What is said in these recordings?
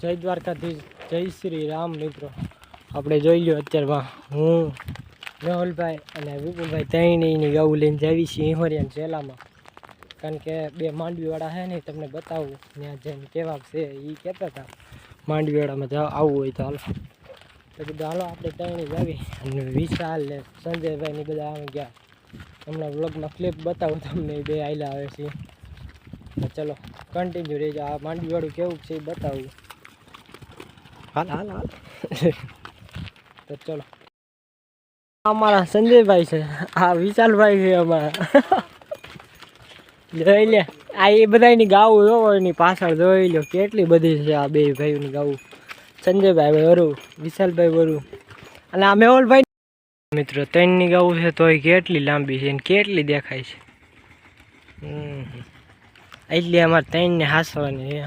જય દ્વારકાધીશ, જય શ્રી રામ મિત્રો. આપણે જોઈ લો અત્યારમાં હું રાહુલભાઈ અને વિપુલભાઈ ત્રણેયની ગાઉ લઈને જાવી છીએ હિમરિયાન જેલામાં કારણ કે બે માંડવીવાળા છે ને તમને બતાવું, ત્યાં જઈને કેવા છે એ કહેતા હતા, માંડવીવાળામાં જાવ આવવું હોય તો હાલો. તો કીધું, હાલો, આપણે ત્રણેય જાવી અને વિશાલ ને સંજયભાઈ ને બધા આવી ગયા. હમણાં વ્લોગમાં ક્લિપ બતાવું તમને બે આયલા આવે છે. ચલો કન્ટિન્યુ રહેજો. આ માંડવીવાળું કેવું છે એ બતાવું. હાલ હાલ હાલ. તો ચલો. અમારા સંજયભાઈ છે. આ વિશાલભાઈ છે અમારા. જોઈ લે આ એ બધાની ગાવું જોવો એની પાછળ જોઈ લો કેટલી બધી છે આ બે ભાઈઓની ગાવું સંજયભાઈ વરુ વિશાલભાઈ વરુ. અને આ મેહુલભાઈ મિત્રો ત્રણની ગાવું છે તોય કેટલી લાંબી છે અને કેટલી દેખાય છે. એટલે અમારે ત્રણને હાંસવાની છે.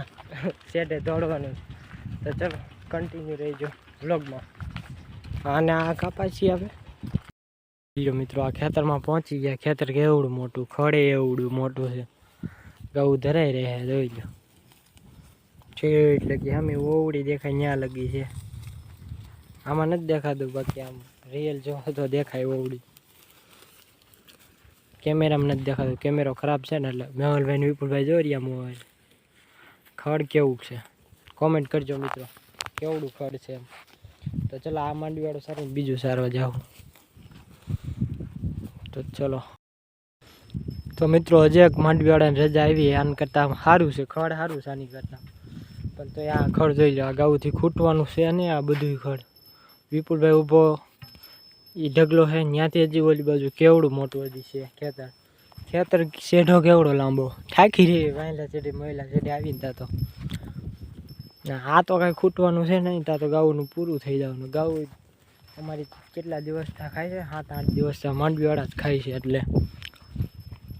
સેટે દોડવાનું તો ચલો. કન્ટિન્યુ રહેજો વ્લોગમાં અને આ કપાસી આવે. લ્યો મિત્રો, આ ખેતરમાં પહોંચી ગયા. ખેતર કેવડું મોટું, ખડે એવડું મોટું છે. ગૌ ધરાઈ રહે, જોઈ લો. છેટ લગી અમે ઓવડી દેખાય ત્યાં લગી છે. આમાં નથી દેખાતું, બાકી આમ રિયલ જો તો દેખાય ઓવડી. કેમેરામાં નથી દેખાતું, કેમેરો ખરાબ છે ને એટલે મેહુલભાઈ ને વિપુલભાઈ જોઈ રહ્યા મોબાઈલ. ખડ કેવું છે? કોમેન્ટ કરજો મિત્રો. કેવડું ખડ છે એમ. તો ચલો આ માંડવીવાળું સારું બીજું સારવા જાઉં. તો ચલો. તો મિત્રો, હજી એક માંડવીવાળાની રજા આવી, આન કરતાં સારું છે, ખડ સારું છે આની કરતાં. પણ તો આ ખડ જોઈ લો અગાઉથી ગાઉથી ખૂટવાનું છે ને આ બધું ખડ. વિપુલભાઈ ઊભો એ ઢગલો છે ત્યાંથી હજી ઓલી બાજુ કેવડું મોટું હજી છે, ખેતર. ખેતર શેઢો કેવડો લાંબો? થાકી રહી વાયલા ચેડી મહિલા ચેડી આવીને ત્યાં તો. આ તો કાંઈ ખૂટવાનું છે નહીં, ત્યાં તો ગાઉનું પૂરું થઈ જવાનું. ગાઉ અમારી કેટલા દિવસ ત્યાં ખાય છે? સાત, આઠ દિવસ ત્યાં માંડવીવાળા જ ખાય છે એટલે.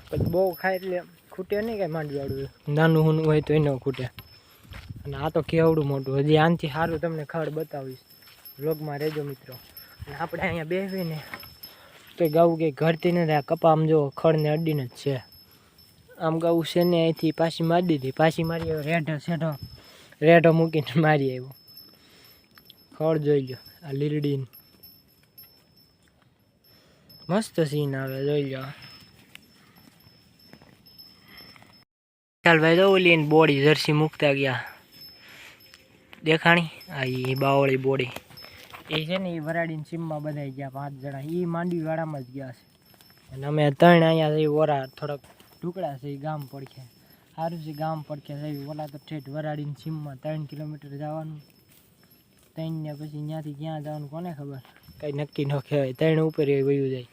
પછી બહુ ખાય એટલે ખૂટે નહીં કાંઈ માંડવીવાળું નાનું હુનું હોય તો એનો ખૂટે. અને આ તો કેવડું મોટું હજી આનથી સારું તમને ખડ બતાવીશ. વ્લોગમાં રહેજો મિત્રો. અને આપણે અહીંયા બેસીને તો ગાવું કે ઘરથી નથી, આ કપા આમ જો ખડને અડીને જ છે. આમ ગાવું છે ને અહીંથી પાછી મારી દીધી. પાછી મારી રેઢો શેઢો રેઢો મૂકીને મારી આવ્યો ખડ જોઈ લો આ લીલડીન. મસ્ત સીન આવે, જોઈ લો ચાલ ભાઈ તો ઓલી એની બોડી જર્સી મૂકતા ગયા. દેખાણી? આ એ બાવળી બોડી. એ છે ને એ વરાડીની સીમમાં બધાઈ ગયા, પાંચ જણા. એ માંડવી વાળામાં જ ગયા છે. અને અમે ત્રણ અહીંયા છે ઓરા થોડાક ટુકડા છે એ ગામ પડખે. સારું છે ગામ પડખે છે ઓલા તો ઠેઠ વરાડીને સીમમાં ત્રણ કિલોમીટર જવાનું. ત્રણ ને પછી ત્યાંથી ક્યાં જવાનું કોને ખબર? કંઈ નક્કી ન કહેવાય. ત્રણ ઉપર વયું જાય.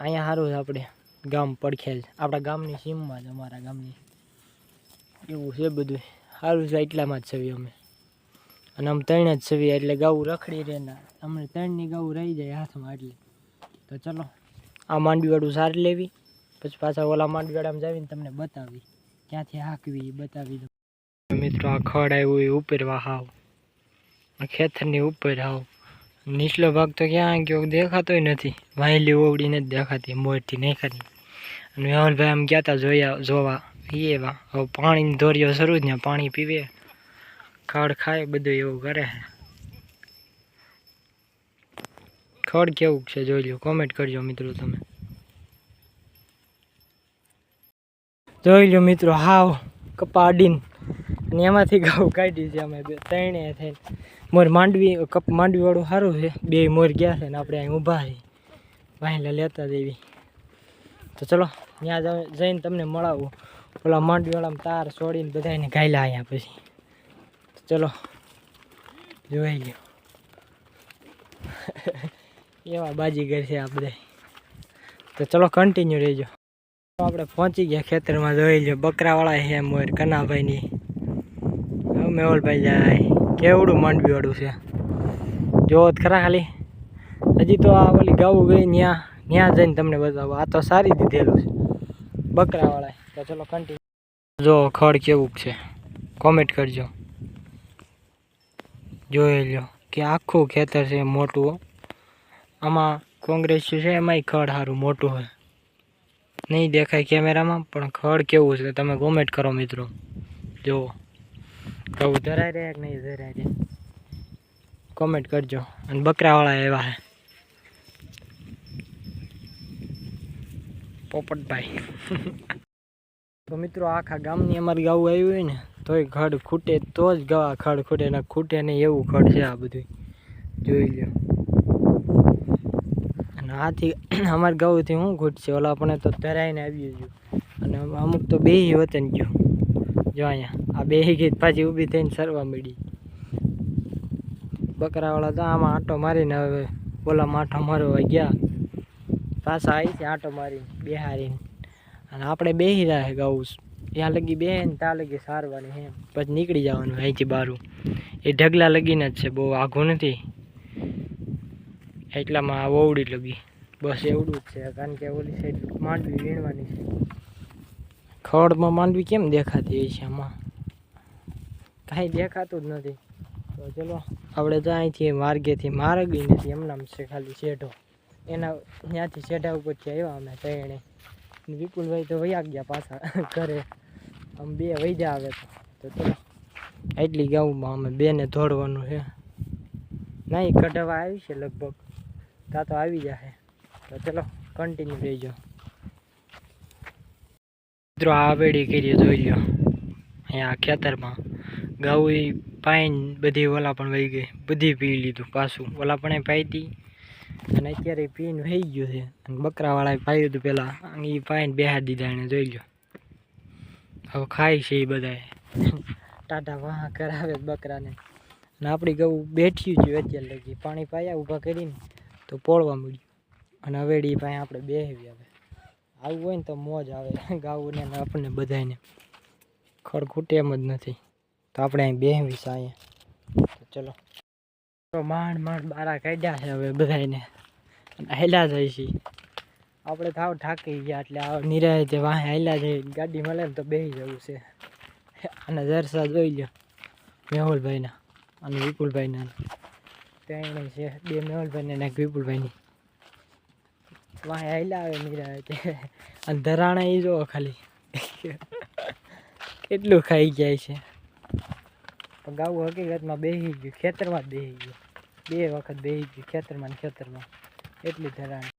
અહીંયા સારું છે આપણે ગામ પડખે જ. આપણા ગામની સીમમાં જ અમારા ગામની. એવું છે બધું. સારું છે એટલામાં જ છવી અમે. અને આમ ત્રણ જ છવી એટલે ગાઉ રખડી રહે ને અમને ત્રણની ગાઉ રહી જાય હાથમાં એટલે. તો ચલો, આ માંડવીવાળું સારી લેવી. પછી પાછા ઓલા માંડવીવાળામાં જાવીને તમને બતાવી. ક્યાંથી હાંકવી એ બતાવી દઉં. મિત્રો, આ ખડ આવ્યું એ ઉપર હાવ. આ ખેતરની ઉપર હાવ. નીચલો ભાગ તો ક્યાં ગયો દેખાતોય નથી. વાયલી ઓવડી નથી દેખાતી, મોરથી નહીં ખાતી અને મેહુલભાઈ આમ ગયા હતા જોયા, જોવા. એવા. હવે પાણીની ધોરીઓ શરૂ જ ને પાણી પીવે. ખડ ખાય, બધું એવું કરે. ખડ કેવું છે જોઈ લો કોમેન્ટ કરજો મિત્રો તમે. જોઈ લો મિત્રો, હાવ કપા અડીને અને એમાંથી ઘઉં કાઢી છે અમે બે, ત્રણે થઈને. મોર માંડવી, કપ માંડવીવાળું સારું છે. બે મોર ગયા છે ને આપણે અહીં ઊભા છે. વાહિલા લેતા દેવી. તો ચલો ત્યાં જઈને તમને મળાવું. ઓલા માંડવીવાળામાં તાર છોડીને બધાને ગાયલા અહીંયા પછી. ચલો, જોઈ લ્યો. એવા બાજીગર છે આ બધા તો ચલો કન્ટિન્યુ રહેજો. આપણે પહોંચી ગયા ખેતરમાં, જોઈ લો બકરાવાળા છે મોર, કનાભાઈની. મેવલભાઈ જાય. કેવડું માંડવીવાળું છે. જો ખરા ખાલી. હજી તો આ ઓલી ગાવું ગઈ ત્યાં ત્યાં જઈને તમને બતાવો. આ તો સારી દીધેલું છે. બકરાવાળા તો ચલો કન્ટિન્યુ જો ખડ કેવું છે. કોમેન્ટ કરજો. જોઈ લો કે આખું ખેતર છે મોટું. આમાં કોંગ્રેસ છે, એમાંય ખડ સારું મોટું હોય. નહીં દેખાય કેમેરામાં, પણ ખડ કેવું છે તમે કોમેન્ટ કરો મિત્રો. જુઓ. કહું ધરાય રહ્યા કે નહીં ધરાય રહ્યા કોમેન્ટ કરજો. અને બકરાવાળા એવા હે. પોપટભાઈ. તો મિત્રો આખા ગામની અમારી ગાવું આવ્યું હોય ને, તોય ખડ ખૂટે, તો જ ગવા ખડ ખૂટે, ને ખૂટે નહીં એવું ખડ છે આ બધું જોઈ લો અને અમારા ગાઉથી શું છે ઓલા આપણે તો ધરાઈને આવી ગયું અને અમુક તો બે વતન ગયું. જો અહીંયા. આ બે ગઈ પાછી ઊભી થઈને સરવા મળી બકરાવાળા તો આમાં આંટો મારીને હવે ઓલામાં આંટો મારવા ગયા. પાછા આવી છે આંટો મારીને, બેહારીને. અને આપણે બેહી રહ્યા ગાઉં. ત્યાં લગી બે ને ત્યાં લગી સારવાની હે પછી નીકળી જવાનું અહીંથી બારું. એ ઢગલા લગીને જ છે બહુ આઘું નથી. એટલામાં આ ઓવડી લગી. બસ એવડું જ છે, કારણ કે ઓલી સાઈડ માંડવી વીણવાની છે. ખડમાં માંડવી કેમ દેખાતી હોય છે આમાં? કાંઈ દેખાતું જ નથી. તો ચલો, આપણે તો અહીંથી માર્ગેથી મારગી નથી, એમનામ છે ખાલી શેઢો. એના ત્યાંથી શેઢા ઉપરથી આવ્યા અમે ત્રણે વિપુલભાઈ તો વયા ગયા પાછા ઘરે. આમ બે વૈજા આવે તો. ચલો એટલી ગાઉમાં અમે બેને દોડવાનું છે. નહીં કઢાવા આવી છે લગભગ. તા તો આવી જશે તો ચલો કન્ટિન્યુ રહેજો મિત્રો, આ બેડી કરી જોઈ લો અહીંયા ખેતરમાં ગાઉ પાઈન બધી ઓલા પણ વહી ગઈ. બધી પી લીધું પાછું. ઓલા પણ પાઈ હતી અને અત્યારે પીને વહી ગયું છે. અને બકરાવાળાએ પાયું હતું પહેલાં એ પાઈન બેહાર દીધા એને, જોઈ લો હવે ખાય છે એ બધાએ. ટાટા વાહ, કરાવે બકરાને. અને આપણી ગૌ બેઠ્યું છે અત્યારે લગી. પાણી પાયા, ઊભા કરીને તો પોળવા મળ્યું. અને હવેડી પાસે આપણે બેહવી હવે. આવું હોય ને તો મોજ આવે. ગાઉને આપણને બધાને. ખડ ખૂટે એમ જ નથી. તો આપણે અહીં બેહવી છે અહીંયા. ચલો. તો માંડ માંડ બારા કાઢ્યા છે હવે બધાને અને હેલા જાય છે. આપણે થાવ ઠાકી ગયા એટલે આ નિરાયતે વાહે હેલા જઈ ગાડી મળે ને તો બેસી જવું છે. અને જરસા જોઈ લો મેહુલભાઈના. અને વિપુલભાઈના. ત્યાં છે બે મેહુલભાઈને ને વિપુલભાઈની. વાંય હેલા આવે મીરા અને ધરાણા એ જો ખાલી. કેટલું ખાઈ જાય છે. ગાવું હકીકતમાં બેસી ગયું, ખેતરમાં જ બેસી ગયું. બે વખત બેસી ગયું ખેતરમાં ને ખેતરમાં. એટલી ધરાણ.